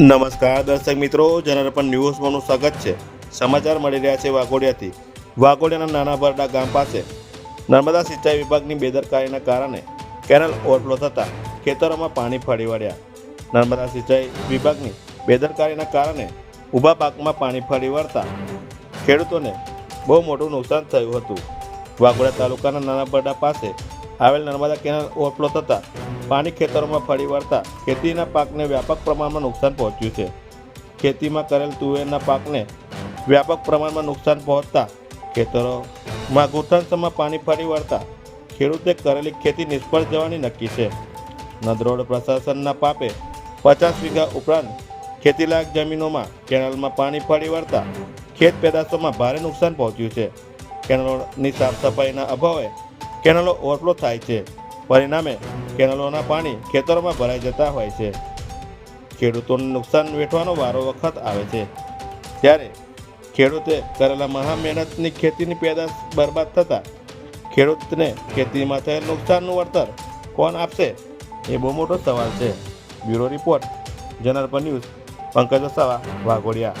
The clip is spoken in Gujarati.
નમસ્કાર, દર્શક મિત્રો. જનરપન ન્યૂઝમાંનું સ્વાગત છે. સમાચાર મળી રહ્યા છે વાઘોડિયાથી. વાઘોડિયાના નાના બરડા ગામ પાસે નર્મદા સિંચાઈ વિભાગની બેદરકારીના કારણે કેનલ ઓવરફ્લો થતાં ખેતરોમાં પાણી ફરી વળ્યા. નર્મદા સિંચાઈ વિભાગની બેદરકારીના કારણે ઊભા પાકમાં પાણી ફરી વળતા ખેડૂતોને બહુ મોટું નુકસાન થયું હતું. વાઘોડિયા તાલુકાના નાના બરડા પાસે આવેલ નર્મદા કેનાલ ઓવરફ્લો થતાં પાણી ખેતરોમાં ફરી વળતા ખેતીના પાકને વ્યાપક પ્રમાણમાં નુકસાન પહોંચ્યું છે. ખેતીમાં કરેલ તુવેરના પાકને વ્યાપક પ્રમાણમાં નુકસાન પહોંચતા ખેતરોમાં ઘૂંટણસમાં પાણી ફરી વળતા ખેડૂતે કરેલી ખેતી નિષ્ફળ જવાની નક્કી છે. નદરોડ પ્રશાસનના પાપે પચાસ વીઘા ઉપરાંત ખેતીલાયક જમીનોમાં કેનાલમાં પાણી ફરી વળતા ખેત પેદાશોમાં ભારે નુકસાન પહોંચ્યું છે. કેનાલોની સાફ સફાઈના અભાવે કેનલો ઓવરફ્લો થાય છે. પરિણામે કેનલોના પાણી ખેતરોમાં ભરાઈ જતા હોય છે. ખેડૂતોને નુકસાન વેઠવાનો વારો વખત આવે છે. ત્યારે ખેડૂતે કરેલા મહા મહેનતની ખેતીની પેદાશ બરબાદ થતાં ખેડૂતને ખેતીમાં થયેલ નુકસાનનું વળતર કોણ આપશે? એ બહુ મોટો સવાલ છે. બ્યુરો રિપોર્ટ જનરપર ન્યૂઝ, પંકજ વસાવા, વાઘોડિયા.